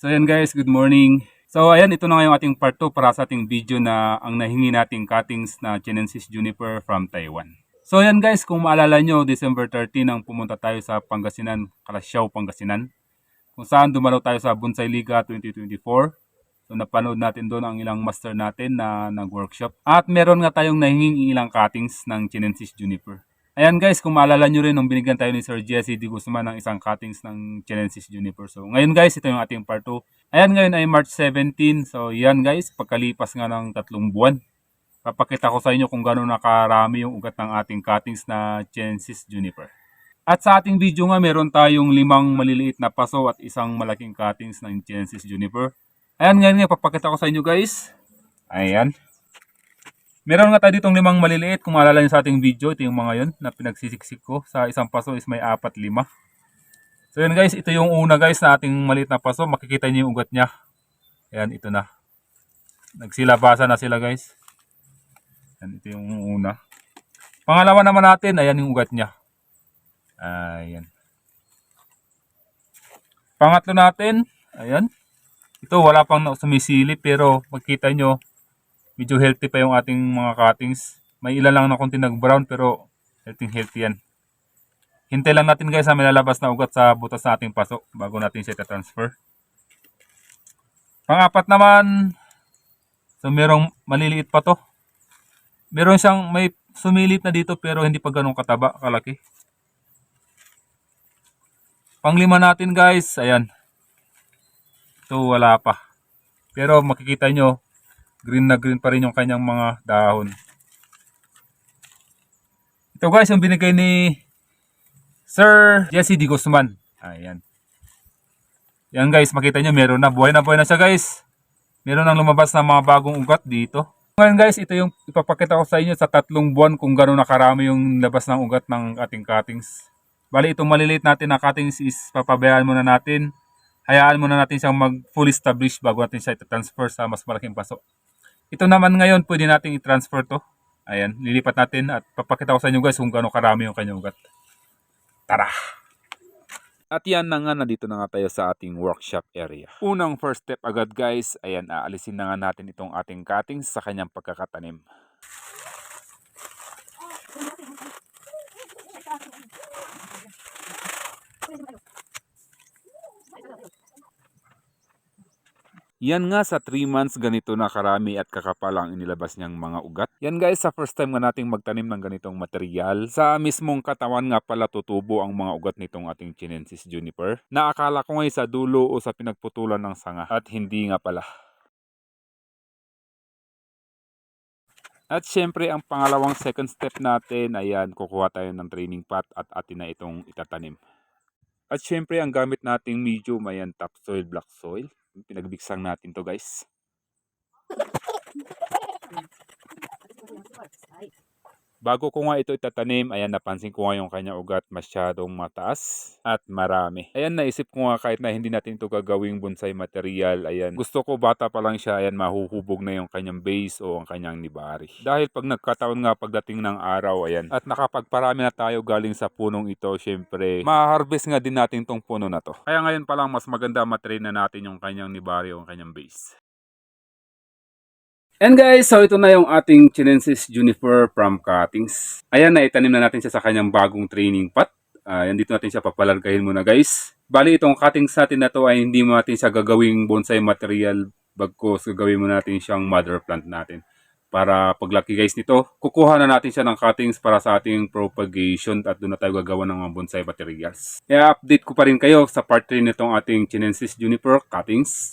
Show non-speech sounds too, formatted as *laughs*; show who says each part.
Speaker 1: So ayan guys, good morning. So ayan, ito na nga yung ating part 2 para sa ating video na ang nahingi nating cuttings na Chinensis Juniper from Taiwan. So ayan guys, kung maalala nyo, December 13 nang pumunta tayo sa Pangasinan, Kalasyaw, Pangasinan. Kung saan dumalaw tayo sa Bonsai Liga 2024. So napanood natin doon ang ilang master natin na nag-workshop. At meron nga tayong nahinging ilang cuttings ng Chinensis Juniper. Ayan guys, kung maalala nyo rin nung binigyan tayo ni Sir Jesse Di Guzman ng isang cuttings ng Chinensis Juniper. So ngayon guys, ito yung ating part 2. Ayan ngayon ay March 17. So yan guys, pagkalipas nga ng tatlong buwan. Papakita ko sa inyo kung gano'n nakarami yung ugat ng ating cuttings na Chinensis Juniper. At sa ating video nga, meron tayong limang maliliit na paso at isang malaking cuttings ng Chinensis Juniper. Ayan ngayon nga, papakita ko sa inyo guys. Ayan. Meron nga tayo ditong limang maliliit. Kung maalala sa ating video, ito yung mga yun na pinagsisiksik ko. Sa isang paso is may apat, lima. So yun guys, ito yung una guys na ating maliit na paso. Makikita nyo yung ugat niya. Ayan, ito na. Nagsilabasa na sila guys. Ayan, ito yung una. Pangalawa naman natin, ayan yung ugat niya. Ayan. Pangatlo natin, ayan. Ito wala pang sumisilip pero makita nyo, medyo healthy pa yung ating mga cuttings. May ilan lang na konti nag-brown pero healthy healthy yan. Hintay lang natin guys sa may lalabas na ugat sa butas na ating paso bago natin siya transfer. Pangapat naman, so merong maliliit pa to. Meron siyang may sumilip na dito pero hindi pa ganun kataba, kalaki. Panglima natin guys, ayan. Ito wala pa. Pero makikita nyo, green na green pa rin yung kanyang mga dahon. Ito guys, yung binigay ni Sir Jesse Di Guzman. Ayan. Yan guys, makita nyo, meron na. Buhay na buhay na siya guys. Meron nang lumabas na mga bagong ugat dito. Ngayon guys, ito yung ipapakita ko sa inyo sa tatlong buwan kung gano'n nakarami yung labas ng ugat ng ating cuttings. Bali, itong maliliit natin na cuttings is papabayaan muna natin. Hayaan muna natin siyang mag fully establish bago natin siya i-transfer sa mas malaking paso. Ito naman ngayon, pwede natin i-transfer to. Ayan, lilipat natin at papakita ko sa inyo guys kung gano'ng karami yung kanyang ugat. Tara! At yan na nga, nandito na nga tayo sa ating workshop area. Unang first step agad guys, ayan, aalisin na nga natin itong ating cuttings sa kanyang pagkakatanim. Yan nga sa 3 months ganito na karami at kakapal ang inilabas niyang mga ugat. Yan guys, sa first time nga nating magtanim ng ganitong material, sa mismong katawan nga pala tutubo ang mga ugat nitong ating Chinensis juniper. Naakala ko ngay sa dulo o sa pinagputulan ng sanga at hindi nga pala. At syempre, ang pangalawang second step natin, ayan, kukuha tayo ng training pot at atin na itong itatanim. At syempre, ang gamit nating medium, ayan, topsoil, black soil. Pinagbiksang natin to guys. *laughs* Bago ko nga ito itatanim, ayan napansin ko nga yung kanya ugat masyadong mataas at marami. Ayan naisip ko nga kahit na hindi natin ito gagawing bonsai material, ayan gusto ko bata pa lang siya, ayan mahuhubog na yung kanyang base o ang kanyang nibari. Dahil pag nagkataon nga pagdating ng araw, ayan at nakapagparami na tayo galing sa punong ito, syempre ma-harvest nga din natin tong puno na to. Kaya ngayon pa lang mas maganda matrain na natin yung kanyang nibari o ang kanyang base. And guys, so ito na yung ating Chinensis Juniper from Cuttings. Ayan, naitanim na natin siya sa kanyang bagong training pot. Ayan, dito natin siya papalargahin muna guys. Bali, itong cuttings natin na to ay hindi mo natin siya gagawing bonsai material bagkos gagawin mo natin siyang mother plant natin. Para paglaki guys nito, kukuha na natin siya ng cuttings para sa ating propagation at doon na tayo gagawa ng mga bonsai materials. Kaya update ko pa rin kayo sa part 3 nitong ating Chinensis Juniper cuttings.